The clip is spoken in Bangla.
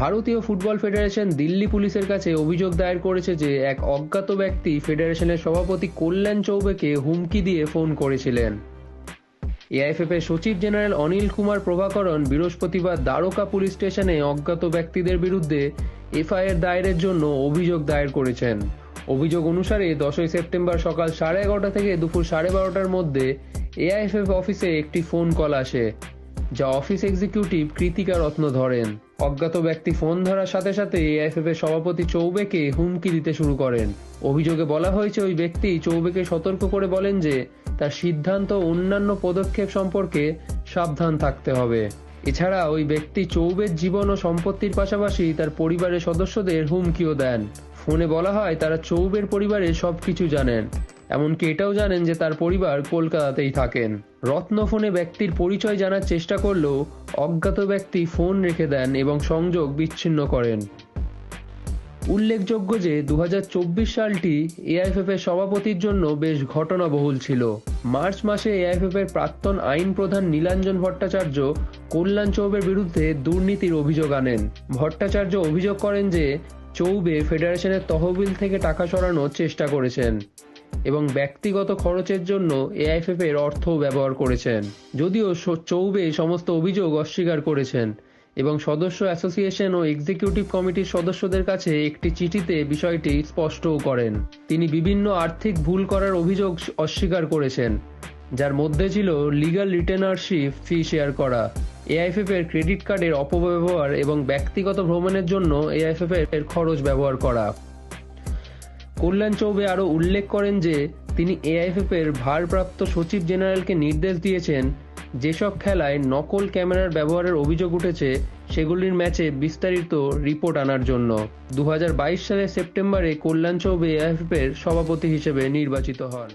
ভারতীয় ফুটবল ফেডারেশন দিল্লি পুলিশের কাছে অভিযোগ দায়ের করেছে যে এক অজ্ঞাত ব্যক্তি ফেডারেশনের সভাপতি কল্যাণ চৌবেকে হুমকি দিয়ে ফোন করেছিলেন। এআইএফএফ এর সচিব জেনারেল অনিল কুমার প্রভাকরণ বৃহস্পতিবার দ্বারকা পুলিশ স্টেশনে অজ্ঞাত ব্যক্তিদের বিরুদ্ধে এফআইআর দায়েরের জন্য অভিযোগ দায়ের করেছেন। অভিযোগ অনুসারে দশই সেপ্টেম্বর সকাল সাড়ে এগারোটা থেকে দুপুর সাড়ে বারোটার মধ্যে এআইএফএফ অফিসে একটি ফোন কল আসে। যা অফিস এক্সিকিউটিভ কৃতিকা রত্ন ধরেন। অজ্ঞাত ব্যক্তি ফোন ধরার সাথে সাথে এআইএফএফ এর সভাপতি চৌবেকে হুমকি দিতে শুরু করেন। অভিযোগে বলা হয়েছে, ওই ব্যক্তি চৌবেকে সতর্ক করে বলেন যে, তার সিদ্ধান্ত অন্যান্য পদক্ষেপ সম্পর্কে সাবধান থাকতে হবে। এছাড়া ওই ব্যক্তি চৌবের জীবন ও সম্পত্তির পাশাপাশি তার পরিবারের সদস্যদের হুমকিও দেন। ফোনে বলা হয়, তারা চৌবের পরিবারের সবকিছু জানেন। এমনকি এটাও জানেন যে তার পরিবার কলকাতাতেই থাকেন। রত্ন ফোনে ব্যক্তির পরিচয় জানার চেষ্টা করলেও অজ্ঞাত ব্যক্তি ফোন রেখে দেন এবং সংযোগ বিচ্ছিন্ন করেন। উল্লেখযোগ্য যে দু হাজার চব্বিশ সালটি এআইএফএফ এর সভাপতির জন্য বেশ ঘটনাবহুল ছিল। মার্চ মাসে এআইএফএফ এর প্রাক্তন আইন প্রধান নীলাঞ্জন ভট্টাচার্য কল্যাণ চৌবের বিরুদ্ধে দুর্নীতির অভিযোগ আনেন। ভট্টাচার্য অভিযোগ করেন যে চৌবে ফেডারেশনের তহবিল থেকে টাকা সরানোর চেষ্টা করেছেন। এবং ব্যক্তিগত খরচের জন্য এআইএফএফ এর অর্থও ব্যবহার করেছেন। যদিও চৌবে সমস্ত অভিযোগ অস্বীকার করেছেন এবং সদস্য অ্যাসোসিয়েশন ও এক্সিকিউটিভ কমিটির সদস্যদের কাছে একটি চিঠিতে বিষয়টি স্পষ্টও করেন। তিনি বিভিন্ন আর্থিক ভুল করার অভিযোগ অস্বীকার করেছেন, যার মধ্যে ছিল লিগ্যাল রিটেনারশিপ ফি শেয়ার করা, এআইএফএফ এর ক্রেডিট কার্ডের অপব্যবহার এবং ব্যক্তিগত ভ্রমণের জন্য এআইএফএফ এর খরচ ব্যবহার করা। কল্যাণ চৌবে আরও উল্লেখ করেন যে, তিনি এআইএফএফ এর ভারপ্রাপ্ত সচিব জেনারেলকে নির্দেশ দিয়েছেন, যেসব খেলায় নকল ক্যামেরার ব্যবহারের অভিযোগ উঠেছে, সেগুলির ম্যাচে বিস্তারিত রিপোর্ট আনার জন্য। দু হাজার বাইশ সালের সেপ্টেম্বরে কল্যাণ চৌবে এআইএফএফ এর সভাপতি হিসেবে নির্বাচিত হন।